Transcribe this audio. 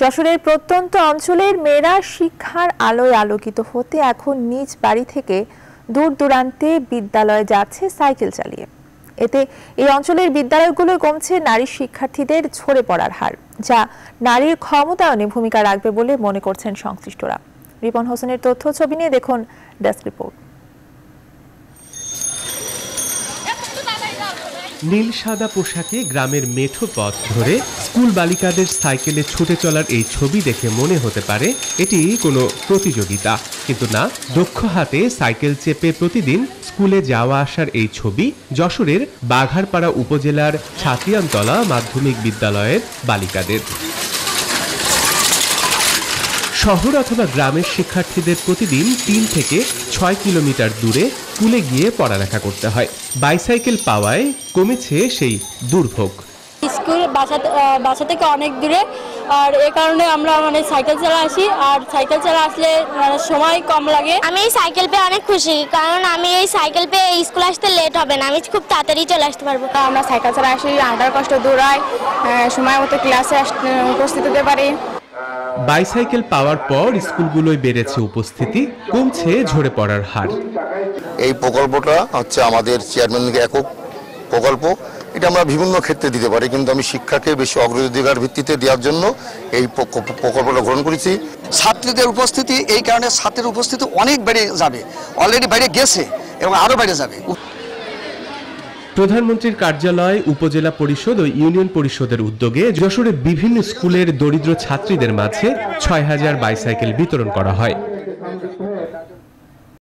যশোরের প্রত্যন্ত অঞ্চলের মেয়েরা শিক্ষার আলোয় আলোকিত হতে এখন নিজ বাড়ি থেকে দূর দূরান্তে বিদ্যালয়ে যাচ্ছে সাইকেল চালিয়ে। এতে এই অঞ্চলের বিদ্যালয়গুলোয় কমছে নারী শিক্ষার্থীদের ঝরে পড়ার হার, যা নারীর ক্ষমতায়নে ভূমিকা রাখবে বলে মনে করছেন সংশ্লিষ্টরা। রিপন হোসেনের তথ্য, ছবি নিয়ে দেখুন ডেস্ক রিপোর্ট। নীল সাদা পোশাকে গ্রামের মেঠো পথ ধরে স্কুল বালিকাদের সাইকেলে ছুটে চলার এই ছবি দেখে মনে হতে পারে এটি কোনো প্রতিযোগিতা। কিন্তু না, দক্ষ হাতে সাইকেল চেপে প্রতিদিন স্কুলে যাওয়া আসার এই ছবি যশোরের বাঘারপাড়া উপজেলার ছাতিয়ানতলা মাধ্যমিক বিদ্যালয়ের বালিকাদের। শহর অথবা গ্রামের শিক্ষার্থীদের প্রতিদিন তিন থেকে ছয় কিলোমিটার দূরে স্কুলে গিয়ে পড়ালেখা করতে হয়। বাইসাইকেল পাওয়ায় কমেছে সেই দুর্ভোগ। স্কুল বাসা বাসা থেকে অনেক দূরে। আর এ কারণে আমরা মানে সাইকেল চালা আসি। আর সাইকেল চালা আসলে মানে সময় কম লাগে। আমি এই সাইকেল পেয়ে অনেক খুশি। কারণ আমি এই সাইকেল পেয়ে স্কুল আসতে লেট হবে না। আমি খুব তাড়াতাড়ি চলে আসতে পারব। আমরা সাইকেল চালা আসি আন্ডার কষ্ট দূর হয়। সময় মতো ক্লাসে উপস্থিত হতে পারি। বাইসাইকেল পাওয়ার পর স্কুলগুলোয় বেড়েছে উপস্থিতি, কমছে ঝরে পড়ার হার। এই প্রকল্পটা হচ্ছে আমাদের চেয়ারম্যানকে একক প্রকল্প। এটা আমরা বিভিন্ন ক্ষেত্রে দিতে পারি, কিন্তু আমি শিক্ষাকে বেশি অগ্রাধিকার ভিত্তিতে দেওয়ার জন্য এই প্রকল্পটা গ্রহণ করেছি। ছাত্রীদের উপস্থিতি, এই কারণে ছাত্রের উপস্থিতি অনেক বেড়ে যাবে অলরেডি বেড়ে গেছে এবং আরও বেড়ে যাবে। প্রধানমন্ত্রীর কার্যালয়, উপজেলা পরিষদ ও ইউনিয়ন পরিষদের উদ্যোগে যশোরে বিভিন্ন স্কুলের দরিদ্র ছাত্রীদের মাঝে ছয় হাজার বাইসাইকেল বিতরণ করা হয়।